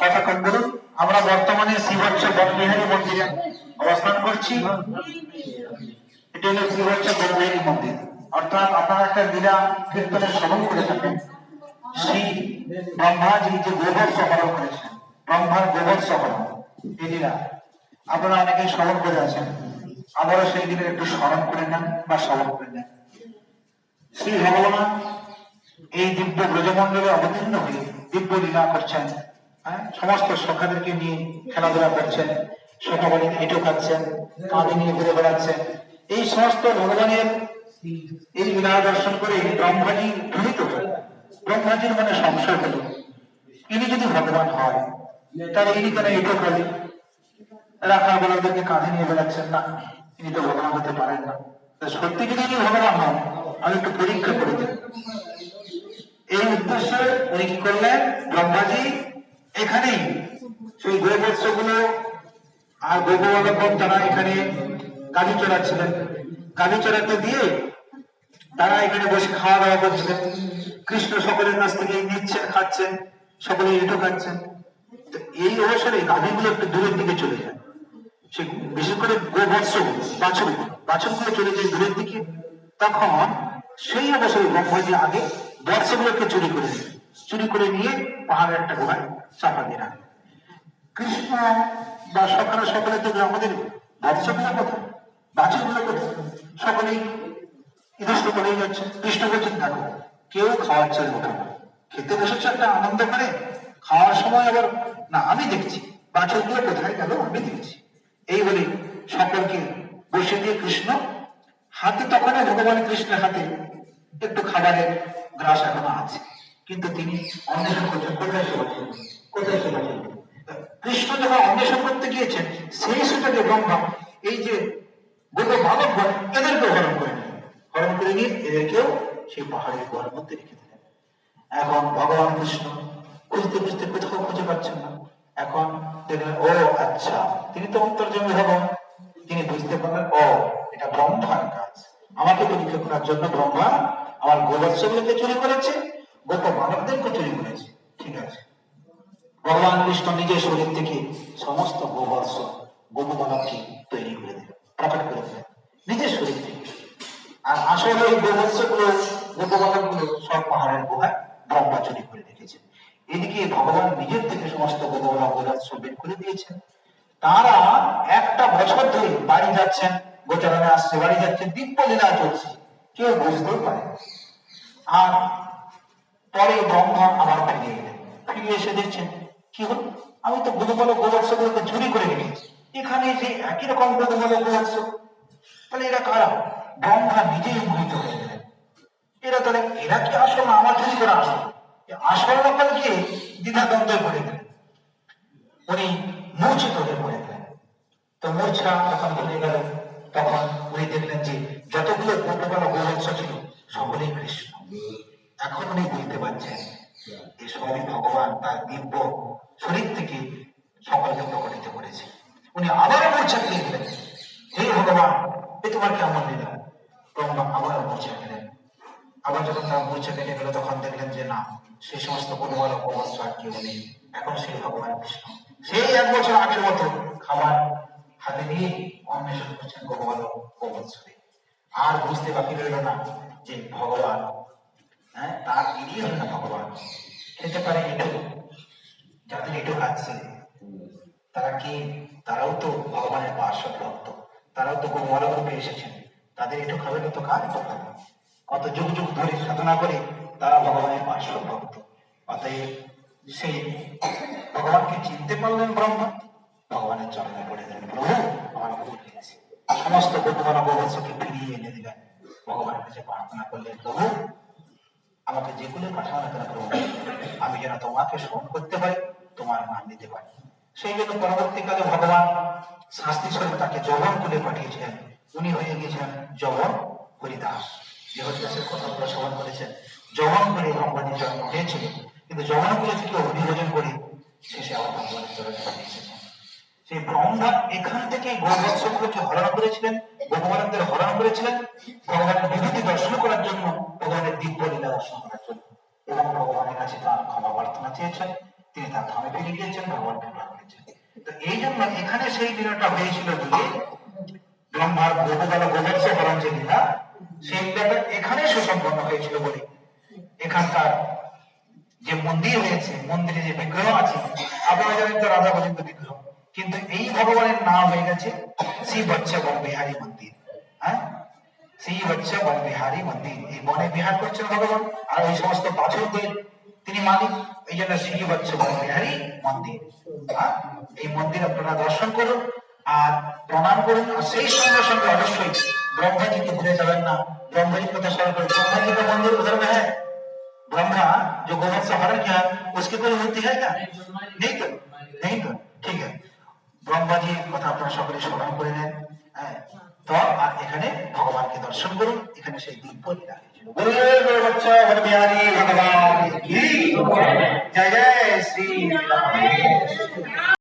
কতক্ষণ বলুন। আমরা বর্তমানে শ্রীবৎস বনবিহারী মন্দিরে অবস্থান করছি। এটা হলো শ্রীবৎস বনবিহারী মন্দির। অর্থাৎ আপনারা একটা লীলা কীর্তনে শ্রবণ করে থাকেন। শ্রী ব্রহ্মাজি যে গোবর সহরণ করেছেন, ব্রহ্মার গোবর সহরণ এই লীলা আপনারা অনেকেই শ্রবণ করে আছেন। আবারও সেই দিনের একটু স্মরণ করে নেন বা শ্রবণ করে নেন। শ্রী ভগবান এই দিব্য ব্রজমণ্ডলে অবতীর্ণ হয়ে দিব্য লীলা করছেন। সমস্ত সখাদেরকে নিয়ে খেলাধুলা করছেন সখাবাড়ি এঁটো খাচ্ছেন, কাঁধে নিয়ে ঘুরে বেড়াচ্ছেন। এই সমস্ত ভগবানের এই লীলা দর্শন করে ব্রহ্মাজি হল ব্রহ্মাজির মনে সংশয় হল, ইনি যদি ভগবান হয়, তাহলে ইনি কেন এঁটো খালি? রাখা বলাদেরকে কাঁধে নিয়ে বেড়াচ্ছেন, না, ইনি তো ভগবান হতে পারেন না। সত্যি যদি ইনি ভগবান হন আমি একটু পরীক্ষা করে দিই এই উদ্দেশ্যে উনি কি করলেন? ব্রহ্মাজি এখানেই সেই গোবৎস গুলো আর গোপবালকগণ তারা এখানে গাড়ি চড়াচ্ছিলেন গাড়ি চড়াতে দিয়ে তারা এখানে বসে খাওয়া দাওয়া করছিলেন। কৃষ্ণ সকলের কাছ থেকে নিচ্ছেন, খাচ্ছেন সকলে এটো খাচ্ছেন এই অবসরে গাভীগুলো একটু দূরের দিকে চলে যায়। সে বিশেষ করে গোবৎস বাছুরগুলো চলে যায় দূরের দিকে। তখন সেই অবসরে ব্রহ্মাজি আগে বৎসগুলোকে চুরি করে নেয়। চুরি করে নিয়ে পাহাড়ে একটা গুহায় চাপা দিয়ে রাখে। কৃষ্ণ বা সকালে সকালে দেখলে আমাদের বৎসগুলো কোথায়? বাছুরগুলো কোথায়? সকলেই ইদস্ত করেই যাচ্ছে। কৃষ্ণ বলছেন, দেখো, কেউ খেতে বসেছে, একটা আনন্দ করে খাওয়ার সময় আবার না, আমি দেখছি। বাছুরগুলো কোথায় গেল, আমি দেখছি। এই বলে সকলকে বসে দিয়ে কৃষ্ণ হাতে তখন ভগবান কৃষ্ণের হাতে একটু খাবারের গ্রাস এখনও আছে। কিন্তু তিনি অন্বেষণ করছেন কোথায় সে বসে কোথায় সে বসে কৃষ্ণ যখন অন্বেষণ করতে গিয়েছেন, সেই সুযোগে ব্রহ্মা এই যে গোটা বালকগণ এদেরকে হরণ করে নিলেন হরণ করে নিয়ে এদেরকেও সেই পাহাড়ের গুহার মধ্যে রেখে দিলেন। এখন ভগবান কৃষ্ণ খুঁজতে খুঁজতে কোথাও খুঁজে পাচ্ছেন না। এখন দেখলেন ও আচ্ছা তিনি তো অন্তর্জমী ভগবান। তিনি বুঝতে পারলেন, ও, এটা ব্রহ্মার কাজ। আমাকে পরীক্ষা করার জন্য ব্রহ্মা আমার গোবৎসগুলোকে চুরি করেছে। গোপ মানবদেরকে চুরি করেছে। ঠিক আছে। ভগবান কৃষ্ণ নিজের শরীর থেকে সমস্ত গোবৎস গোপবালককে তৈরি করে দিলেন, প্রকট করে দিলেন, নিজের শরীর থেকে। আর আসলে এই গোবৎসগুলো গোপবালকগুলো সব পাহাড়ের গুহায় ব্রহ্মা চুরি করে রেখেছেন। এদিকে ভগবান নিজের থেকে সমস্ত গোপবালক গোবৎস বের করে দিয়েছেন। তারা একটা বছর ধরে বাড়ি যাচ্ছেন, গোচারণে আসছে, বাড়ি যাচ্ছেন দিব্য লীলা চলছে। কেউ বুঝতেও পারে আর পরে ব্রহ্মা আবার ফিরে এলেন ফিরে এসে দেখছেন, কি হল? আমি তো গুরুবল গোবৎসগুলোকে চুরি করে রেখেছি। এখানে যে একই রকম গুরুবল গোবৎস। তাহলে এরা কারা? ব্রহ্মা নিজেই মোহিত হয়ে গেলেন। এরা তাহলে, এরা কি আসল না আমার চুরি করা আসল? আসল ব্যাপারকে দ্বিধাদ্বন্দ্বে পড়ে গেলেন? উনি মূর্ছিত হয়ে পড়ে গেলেন। তো মূর্ছা যখন ভুলে গেল তখন উনি দেখলেন যে যতগুলো গোপবাল গোবৎস ছিল সকলেই কৃষ্ণ এখন উনি বুঝতে পারছেন এই সবই ভগবান তার দিব্য শরীর থেকে সকলকে প্রকটিত করেছে। উনি আবারও মূর্ছা গেলেন হে ভগবান, এ তোমার কেমন লীলা? ব্রহ্মা আবারও মূর্ছা গেলেন আবার যখন তার মূর্ছা কেটে গেল তখন দেখলেন যে না সেই সমস্ত গোপবাল গোবৎস আর কেউ নেই। এখন সেই ভগবান কৃষ্ণ। সেই এক বছর আগের মতো খাবার হাতে নিয়ে অন্বেষণ করছেন ভগবান গোবৎসকে আর বুঝতে বাকি রইল না যে ভগবান হ্যাঁ তার ইনি না ভগবান। খেতে পারে এটুকু যাদের এটুকু খাচ্ছে তারা কি, তারাও তো ভগবানের পার্শ্ব ভক্ত তারাও তো গোমালা রূপে এসেছেন। তাদের একটু খাবে না তো কার একটু খাবে কত যুগ যুগ ধরে সাধনা করে তারা ভগবানের পার্শ্ব ভক্ত অতএব সেই ভগবানকে চিনতে পারলেন ব্রহ্মা, ভগবানের চরণে পড়ে দিলেন প্রভু, আমার ভুল হয়েছে। সমস্ত ভগবান গোবৎসকে ফিরিয়ে এনে দিলেন। ভগবানের কাছে প্রার্থনা করলেন, প্রভু, আমাকে যেগুলো পাঠানো কেন প্রভু, আমি যেন তোমাকে স্মরণ করতে পারি তোমার নাম নিতে পারি। সেই জন্য পরবর্তীকালে ভগবান শাস্তি স্বরূপ তাকে জবন কুলে পাঠিয়েছিলেন। উনি হয়ে গিয়েছিলেন জবন হরিদাস। যে হরিদাসের কথাগুলো শ্রবণ করেছেন। জবন করে ভগবানের জন্ম হয়েছিল। কিন্তু জবন কুলে থেকে অভিভোজন করে, শেষে আবার ভগবানের চরণে ফিরে সেই ব্রহ্মা এখান থেকে গোবৎসগুলোকে হরণ করেছিলেন, ভগবানদের হরণ করেছিলেন। ভগবানের বিভূতি দর্শন লীলাটা হয়েছিল বলে ব্রহ্মার বহুকাল হরণ যে লীলা সেই লীলাটা এখানে সুসম্পন্ন হয়েছিল বলে এখানকার যে মন্দির হয়েছে মন্দিরে যে বিগ্রহ আছে আপনারা জানেন তো রাধা গোবিন্দ বিগ্রহ কিন্তু এই ভগবানের নাম হয়ে গেছে শ্রী বৎস বন বিহারী মন্দির হ্যাঁ শ্রী বৎস বন বিহারী মন্দির এই বনে বিহার করছেন ভগবান আর ওই সমস্ত পাথরদের তিনি মালিক এই জন্য শ্রী বৎস বন বিহারী মন্দির? এই মন্দির আপনারা দর্শন করুন আর প্রণাম করুন আর সেই সঙ্গে সঙ্গে অবশ্যই ব্রহ্মাজিকে ভুলে যাবেন না ব্রহ্মাজির কথা স্মরণ করুন ব্রহ্মাজি का मंदिर उधर में है ब्रह्मा जो गोवंश से हरण किया उसकी कोई मूर्ति है क्या नहीं तो नहीं तो ঠিক আছে ব্রহ্মাজির কথা আপনারা সকলে স্মরণ করে নেন হ্যাঁ তো আর এখানে ভগবানকে দর্শন করুন এখানে সেই দিব্য লীলা হয়েছিল গুরু বাচ্চা বিহারী ভগবান কি জয় জয় শ্রী রাম